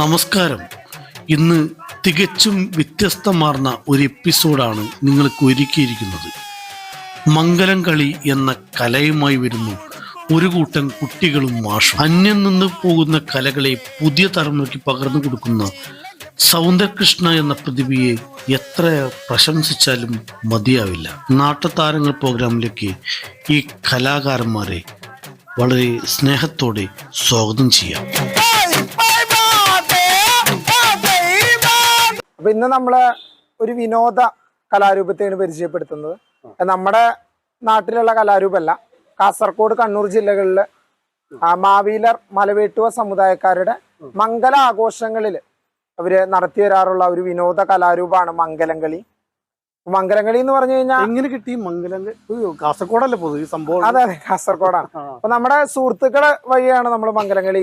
നമസ്കാരം. ഇന്ന് തികച്ചും വ്യത്യസ്തമാർന്ന ഒരു എപ്പിസോഡാണ് നിങ്ങൾക്ക് ഒരുക്കിയിരിക്കുന്നത്. മംഗലം കളി എന്ന കലയുമായി വരുന്നു ഒരു കൂട്ടം കുട്ടികളും മാഷും. അന്യം നിന്ന് പോകുന്ന കലകളെ പുതിയ തലമുറയ്ക്ക് പകർന്നു കൊടുക്കുന്ന സൗന്ദരകൃഷ്ണ എന്ന പ്രതിഭയെ എത്ര പ്രശംസിച്ചാലും മതിയാവില്ല. നാട്ടുതാരങ്ങൾ പ്രോഗ്രാമിലേക്ക് ഈ കലാകാരന്മാരെ വളരെ സ്നേഹത്തോടെ സ്വാഗതം ചെയ്യാം. അപ്പൊ ഇന്ന് നമ്മൾ ഒരു വിനോദ കലാരൂപത്തെയാണ് പരിചയപ്പെടുത്തുന്നത്. നമ്മുടെ നാട്ടിലുള്ള കലാരൂപമല്ല കാസർഗോഡ് കണ്ണൂർ ജില്ലകളിൽ മാവീലർ മലവേട്ടുവ സമുദായക്കാരുടെ മംഗല ആഘോഷങ്ങളിൽ അവർ നടത്തി വരാറുള്ള ഒരു വിനോദ കലാരൂപമാണ് മംഗലംകളി മംഗലംകളി എന്ന് പറഞ്ഞു കഴിഞ്ഞാൽ എങ്ങനെ കിട്ടി? മംഗലം കാസർഗോഡല്ലേ പൊതു ഈ സംഭവം? അതെ അതെ കാസർഗോഡാണ്. അപ്പൊ നമ്മുടെ സുഹൃത്തുക്കളെ വഴിയാണ് നമ്മൾ മംഗലംകളി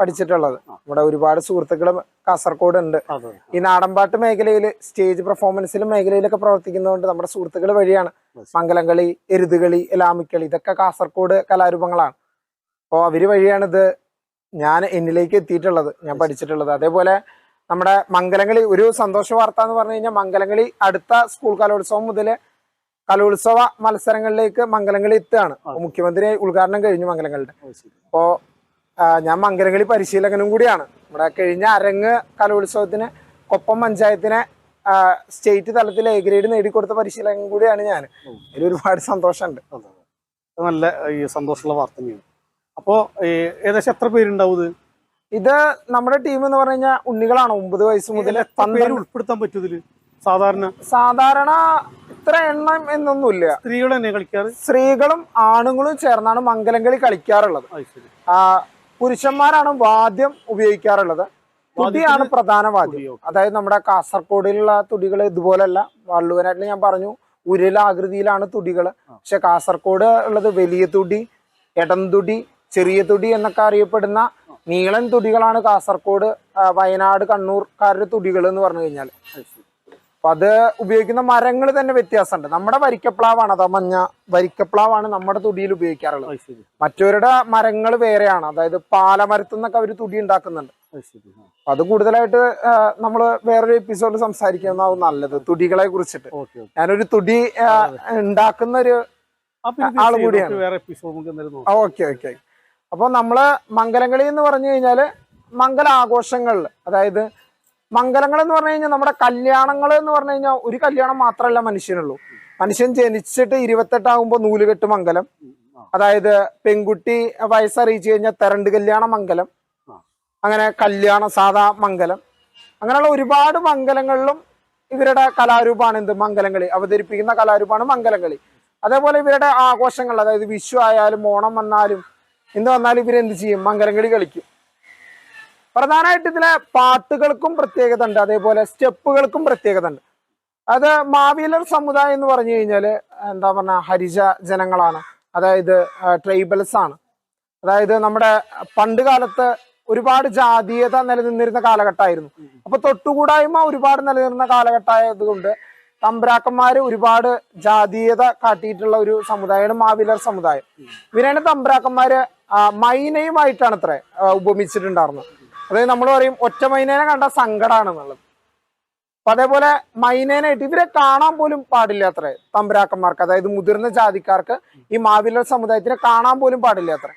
പഠിച്ചിട്ടുള്ളത്. നമ്മുടെ ഒരുപാട് സുഹൃത്തുക്കൾ കാസർഗോഡ് ഉണ്ട് ഈ നാടൻപാട്ട് മേഖലയിൽ സ്റ്റേജ് പെർഫോമൻസിലും മേഖലയിലൊക്കെ പ്രവർത്തിക്കുന്നതുകൊണ്ട് നമ്മുടെ സുഹൃത്തുക്കൾ വഴിയാണ് മംഗലംകളി എരുതുകളി എലാമിക്കളി ഇതൊക്കെ കാസർഗോഡ് കലാരൂപങ്ങളാണ്. അപ്പോൾ അവർ വഴിയാണിത് ഞാൻ എന്നിലേക്ക് എത്തിയിട്ടുള്ളത് ഞാൻ പഠിച്ചിട്ടുള്ളത്. അതേപോലെ നമ്മുടെ മംഗലംകളി ഒരു സന്തോഷ വാർത്ത എന്ന് പറഞ്ഞു കഴിഞ്ഞാൽ മംഗലംകളി അടുത്ത സ്കൂൾ കലോത്സവം മുതൽ കലോത്സവ മത്സരങ്ങളിലേക്ക് മംഗലംകളി എത്തുകയാണ്. മുഖ്യമന്ത്രി ഉദ്ഘാടനം കഴിഞ്ഞു മംഗലങ്ങളുടെ. അപ്പോൾ അപ്പോ ഞാൻ മംഗലംകളി പരിശീലകനും കൂടിയാണ്. നമ്മുടെ കഴിഞ്ഞ അരങ്ങ് കലോത്സവത്തിന് കൊപ്പം പഞ്ചായത്തിനെ സ്റ്റേറ്റ് തലത്തിൽ എ ഗ്രേഡ് നേടിക്കൊടുത്ത പരിശീലകൻ കൂടിയാണ് ഞാൻ. അതിൽ ഒരുപാട് സന്തോഷമുണ്ട്. നല്ല ഈ സന്തോഷമുള്ള വാർത്ത തന്നെയാണ്. അപ്പോ ഏകദേശം എത്ര പേരുണ്ടാവും ഇത്? ഇത് നമ്മുടെ ടീം എന്ന് പറഞ്ഞു കഴിഞ്ഞാൽ ഉണ്ണികളാണ് ഒമ്പത് വയസ്സ് മുതൽ ഉൾപ്പെടുത്താൻ പറ്റും സാധാരണ? സാധാരണ ഇത്ര എണ്ണം എന്നൊന്നുമില്ല. സ്ത്രീകൾ തന്നെ കളിക്കാറ്? സ്ത്രീകളും ആണുങ്ങളും ചേർന്നാണ് മംഗലം കളി കളിക്കാറുള്ളത് പുരുഷന്മാരാണ് വാദ്യം ഉപയോഗിക്കാറുള്ളത്. തുടിയാണ് പ്രധാന വാദ്യം. അതായത് നമ്മുടെ കാസർഗോഡിലുള്ള തുടികൾ ഇതുപോലല്ല. വള്ളുവനാട്ടിൽ ഞാൻ പറഞ്ഞു ഉരലാകൃതിയിലാണ് തുടികൾ പക്ഷെ കാസർഗോഡ് ഉള്ളത് വലിയ തുടി ഇടംതുടി ചെറിയ തുടി എന്നൊക്കെ അറിയപ്പെടുന്ന നീളൻ തുടികളാണ് കാസർഗോഡ് വയനാട് കണ്ണൂർക്കാരുടെ തുടികൾ എന്ന് പറഞ്ഞു കഴിഞ്ഞാൽ അപ്പൊ അത് ഉപയോഗിക്കുന്ന മരങ്ങൾ തന്നെ വ്യത്യാസമുണ്ട്. നമ്മുടെ വരിക്കപ്ലാവാണ് അതാ മഞ്ഞ വരിക്കപ്ലാവാണ് നമ്മുടെ തുടിയിൽ ഉപയോഗിക്കാറുള്ളത്. മറ്റവരുടെ മരങ്ങൾ വേറെയാണ്. അതായത് പാലമരത്തു നിന്നൊക്കെ അവർ തുടി ഉണ്ടാക്കുന്നുണ്ട്. അത് കൂടുതലായിട്ട് നമ്മൾ വേറൊരു എപ്പിസോഡിൽ സംസാരിക്കുന്നതാവും നല്ലത് തുടികളെ കുറിച്ചിട്ട്. ഞാനൊരു തുടി ഉണ്ടാക്കുന്ന ഒരു അപ്പൊ ആൾ കൂടിയാണ്. നമുക്ക് വേറെ എപ്പിസോഡ് നമുക്ക് എന്തായാലും നോക്കാം. Okay okay. അപ്പോൾ നമ്മൾ മംഗലംകളി എന്ന് പറഞ്ഞു കഴിഞ്ഞാൽ മംഗല ആഘോഷങ്ങളിൽ അതായത് മംഗലങ്ങൾ എന്ന് പറഞ്ഞു കഴിഞ്ഞാൽ നമ്മുടെ കല്യാണങ്ങൾ എന്ന് പറഞ്ഞു കഴിഞ്ഞാൽ ഒരു കല്യാണം മാത്രമല്ല മനുഷ്യനുള്ളൂ. മനുഷ്യൻ ജനിച്ചിട്ട് ഇരുപത്തെട്ടാകുമ്പോൾ നൂലുകെട്ട് മംഗലം. അതായത് പെൺകുട്ടി വയസ്സറിയിച്ചു കഴിഞ്ഞാൽ തെരണ്ട് കല്യാണ മംഗലം. അങ്ങനെ കല്യാണ സാധാ മംഗലം. അങ്ങനെയുള്ള ഒരുപാട് മംഗലങ്ങളിലും ഇവരുടെ കലാരൂപമാണ് എന്ത്? മംഗലങ്ങളി. അവതരിപ്പിക്കുന്ന കലാരൂപമാണ് മംഗലങ്ങളി. അതേപോലെ ഇവരുടെ ആഘോഷങ്ങൾ അതായത് വിഷു ആയാലും ഓണം വന്നാലും എന്ത് വന്നാലും ഇവരെന്ത് ചെയ്യും? മംഗലങ്ങളി കളിക്കും. പ്രധാനമായിട്ട് ഇതിലെ പാട്ടുകൾക്കും പ്രത്യേകത ഉണ്ട് അതേപോലെ സ്റ്റെപ്പുകൾക്കും പ്രത്യേകത ഉണ്ട് അത് മാവീലർ സമുദായം എന്ന് പറഞ്ഞു കഴിഞ്ഞാൽ എന്താ പറഞ്ഞ ഹരിജ ജനങ്ങളാണ്. അതായത് ട്രൈബൽസ് ആണ്. അതായത് നമ്മുടെ പണ്ട് കാലത്ത് ഒരുപാട് ജാതീയത നിലനിന്നിരുന്ന കാലഘട്ടമായിരുന്നു. അപ്പൊ തൊട്ടുകൂടായ്മ ഒരുപാട് നിലനിന്ന നിലനിന്നിരുന്ന കാലഘട്ടമായതുകൊണ്ട് തമ്പ്രാക്കന്മാര് ഒരുപാട് ജാതീയത കാട്ടിയിട്ടുള്ള ഒരു സമുദായമാണ് മാവിലർ സമുദായം. ഇവരാണ് തമ്പ്രാക്കന്മാര് മൈനയുമായിട്ടാണ് അത്ര ഉപമിച്ചിട്ടുണ്ടായിരുന്നത്. അതായത് നമ്മൾ പറയും ഒറ്റ മൈനേനെ കണ്ട സങ്കടമാണ് എന്നുള്ളത് അപ്പൊ അതേപോലെ മൈനേനായിട്ട് ഇവരെ കാണാൻ പോലും പാടില്ല അത്ര തമ്പുരാക്കന്മാർക്ക് അതായത് മുതിർന്ന ജാതിക്കാർക്ക് ഈ മാവിലർ സമുദായത്തിനെ കാണാൻ പോലും പാടില്ല അത്ര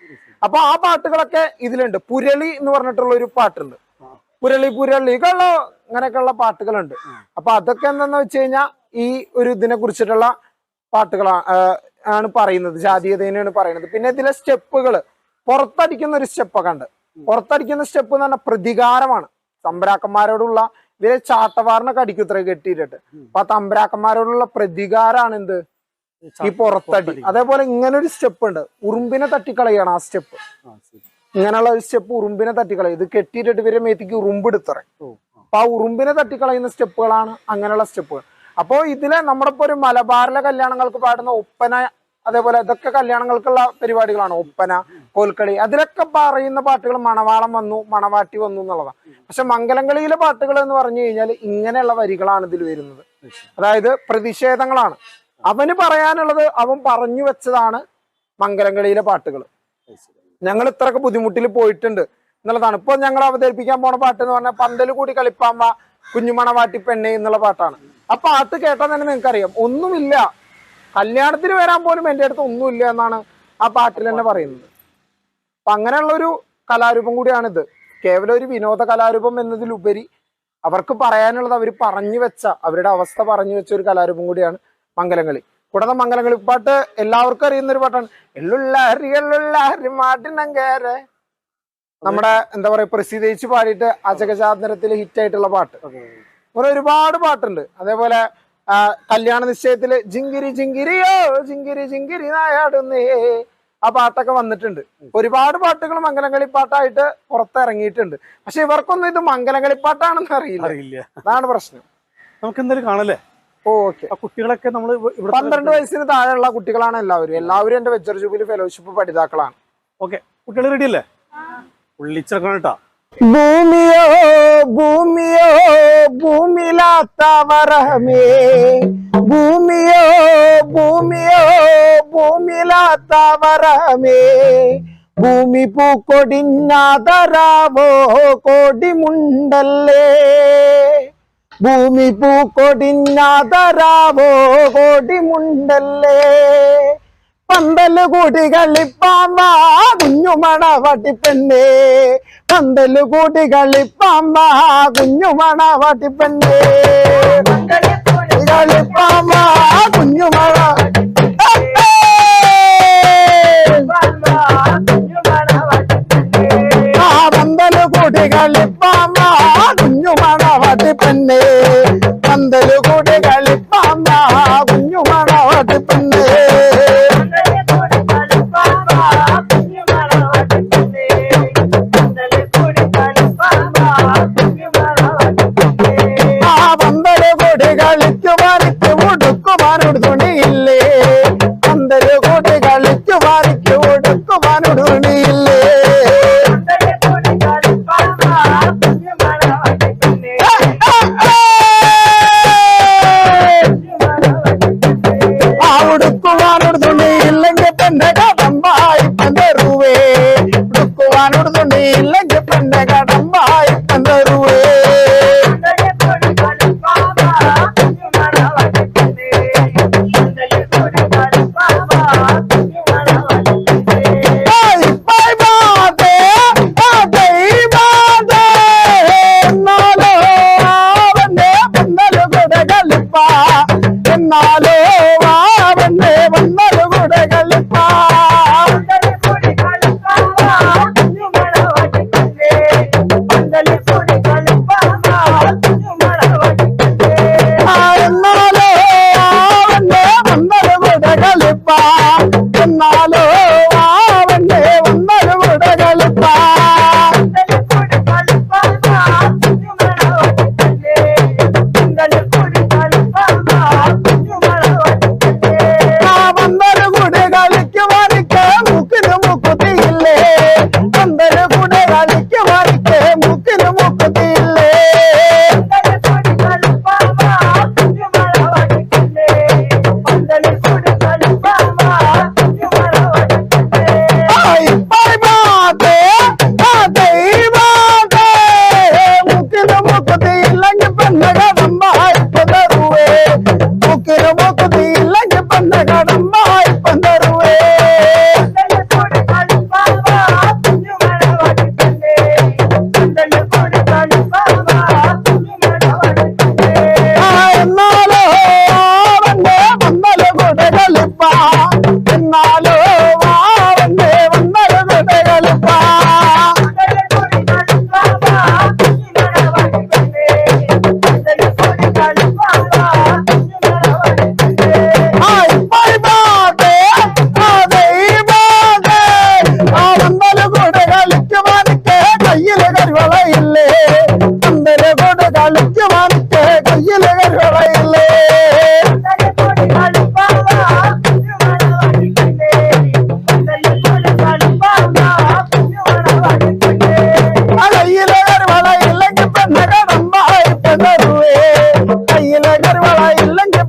അപ്പൊ ആ പാട്ടുകളൊക്കെ ഇതിലുണ്ട്. പുരളി എന്ന് പറഞ്ഞിട്ടുള്ള ഒരു പാട്ടുണ്ട്. പുരളി പുരളി കള്ളോ അങ്ങനെയൊക്കെയുള്ള പാട്ടുകളുണ്ട്. അപ്പൊ അതൊക്കെ എന്താന്ന് വെച്ച് കഴിഞ്ഞാൽ ഈ ഒരു ഇതിനെ കുറിച്ചിട്ടുള്ള പാട്ടുകളാണ് ആണ് പറയുന്നത്. ജാതീയതേനെയാണ് പറയുന്നത്. പിന്നെ ഇതിലെ സ്റ്റെപ്പുകൾ പുറത്തടിക്കുന്ന ഒരു സ്റ്റെപ്പൊക്കെ ഉണ്ട്. പുറത്തടിക്കുന്ന സ്റ്റെപ്പ് എന്ന് പറഞ്ഞാൽ പ്രതികാരമാണ്. തമ്പരാക്കന്മാരോടുള്ള ഇവരെ ചാട്ടവാറിനൊക്കെ അടിക്കും ഇത്ര കെട്ടിയിട്ടിട്ട്. അപ്പൊ ആ തമ്പരാക്കന്മാരോടുള്ള പ്രതികാരമാണ് എന്ത്? ഈ പുറത്തടി. അതേപോലെ ഇങ്ങനെ ഒരു സ്റ്റെപ്പ് ഉണ്ട്. ഉറുമ്പിനെ തട്ടിക്കളയാണ് ആ സ്റ്റെപ്പ്. ഇങ്ങനെയുള്ള ഒരു സ്റ്റെപ്പ് ഉറുമ്പിനെ തട്ടിക്കളയും. ഇത് കെട്ടിയിട്ടിട്ട് ഇവരെ മേത്തിക്ക് ഉറുമ്പെടുത്തറ. അപ്പൊ ആ ഉറുമ്പിനെ തട്ടിക്കളയുന്ന സ്റ്റെപ്പുകളാണ് അങ്ങനെയുള്ള സ്റ്റെപ്പുകൾ. അപ്പോൾ ഇതിലെ നമ്മുടെ ഇപ്പൊ ഒരു മലബാറിലെ കല്യാണങ്ങൾക്ക് പാടുന്ന ഒപ്പന അതേപോലെ ഇതൊക്കെ കല്യാണങ്ങൾക്കുള്ള പരിപാടികളാണ്. ഒപ്പന കോൽക്കളി അതിലൊക്കെ പറയുന്ന പാട്ടുകൾ മണവാളം വന്നു മണവാട്ടി വന്നു എന്നുള്ളതാണ്. പക്ഷെ മംഗലംകളിയിലെ പാട്ടുകൾ എന്ന് പറഞ്ഞു കഴിഞ്ഞാൽ ഇങ്ങനെയുള്ള വരികളാണ് ഇതിൽ വരുന്നത്. അതായത് പ്രതിഷേധങ്ങളാണ്. അവന് പറയാനുള്ളത് അവൻ പറഞ്ഞു വെച്ചതാണ് മംഗലംകളിയിലെ പാട്ടുകൾ. ഞങ്ങൾ ഇത്രയൊക്കെ ബുദ്ധിമുട്ടിൽ പോയിട്ടുണ്ട് എന്നുള്ളതാണ്. ഇപ്പൊ ഞങ്ങൾ അവതരിപ്പിക്കാൻ പോണ പാട്ട് എന്ന് പറഞ്ഞാൽ പന്തൽ കൂടി കളിപ്പാമ്പ കുഞ്ഞുമണവാട്ടി പെണ്ണെ എന്നുള്ള പാട്ടാണ്. ആ പാട്ട് കേട്ടാൽ തന്നെ നിങ്ങൾക്കറിയാം. ഒന്നുമില്ല. കല്യാണത്തിന് വരാൻ പോലും എന്റെ അടുത്ത് ഒന്നുമില്ല എന്നാണ് ആ പാട്ടിൽ തന്നെ പറയുന്നത്. അപ്പൊ അങ്ങനെയുള്ള ഒരു കലാരൂപം കൂടിയാണിത്. കേവലം ഒരു വിനോദ കലാരൂപം എന്നതിലുപരി അവർക്ക് പറയാനുള്ളത് അവർ പറഞ്ഞു വെച്ച അവരുടെ അവസ്ഥ പറഞ്ഞു വെച്ച ഒരു കലാരൂപം കൂടിയാണ് മംഗലങ്ങളി. കൂടാതെ മംഗലങ്ങളി പാട്ട് എല്ലാവർക്കും അറിയുന്ന ഒരു പാട്ടാണ്. എള്ളുള്ളാരി എള്ളുള്ളാരി മാട്ടിനങ്കേരെ നമ്മുടെ എന്താ പറയാ പ്രസിദ്ധീകരിച്ച് പാടിയിട്ട് അജഗജാതനത്തിൽ ഹിറ്റ് ആയിട്ടുള്ള പാട്ട്. അങ്ങനെ ഒരുപാട് പാട്ടുണ്ട്. അതേപോലെ കല്യാണ നിശ്ചയത്തിൽ ജിങ്കിരി ജിങ്കിരിയോ ജിങ്കിരി ജിങ്കിരി നായാടുന്നേ. ആ പാട്ടൊക്കെ വന്നിട്ടുണ്ട്. ഒരുപാട് പാട്ടുകൾ മംഗലങ്ങളി പാട്ടായിട്ട് പുറത്തിറങ്ങിയിട്ടുണ്ട്. പക്ഷെ ഇവർക്കൊന്നും ഇത് മംഗലങ്ങളി പാട്ടാണെന്ന് അറിയില്ല. അറിയില്ല. അതാണ് പ്രശ്നം. നമുക്ക് എന്തായാലും കാണല്ലേ ഓക്കെ. ആ കുട്ടികളൊക്കെ നമ്മൾ ഇവിടെ പന്ത്രണ്ട് വയസ്സിന് താഴെയുള്ള കുട്ടികളാണ് എല്ലാവരും. എല്ലാവരും എന്റെ വെച്ചർ ജൂബിലി ഫെലോഷിപ്പ് പഠിതാക്കളാണ്. ഓക്കെ. കുട്ടികൾ റെഡിയല്ലേ അല്ലേ? ഉള്ളിച്ചിറക്കണം കേട്ടാ ഭൂമിയോ ഭൂമിയോ ഭൂമിയിലാത്തവരമേ ഭൂമിയോ ഭൂമിയോ ഭൂമിയിലാത്തവരമേ ഭൂമി പൂക്കൊടിഞ്ഞാതരാവോ കോടിമുണ്ടല്ലേ. ഭൂമി പൂക്കൊടിഞ്ഞാതരാവോ കോടിമുണ്ടല്ലേ. പന്തൽ കൂടി കളിപ്പാമ്പ കുഞ്ഞുമണ വട്ടിപ്പെണ്ണേ പന്തൽ കൂടി കളിപ്പാമ്പ കുഞ്ഞുമണ വട്ടിപ്പെണ്ണേ കളിപ്പാമ്പ കുഞ്ഞുമണ நாளே இல்லைங்க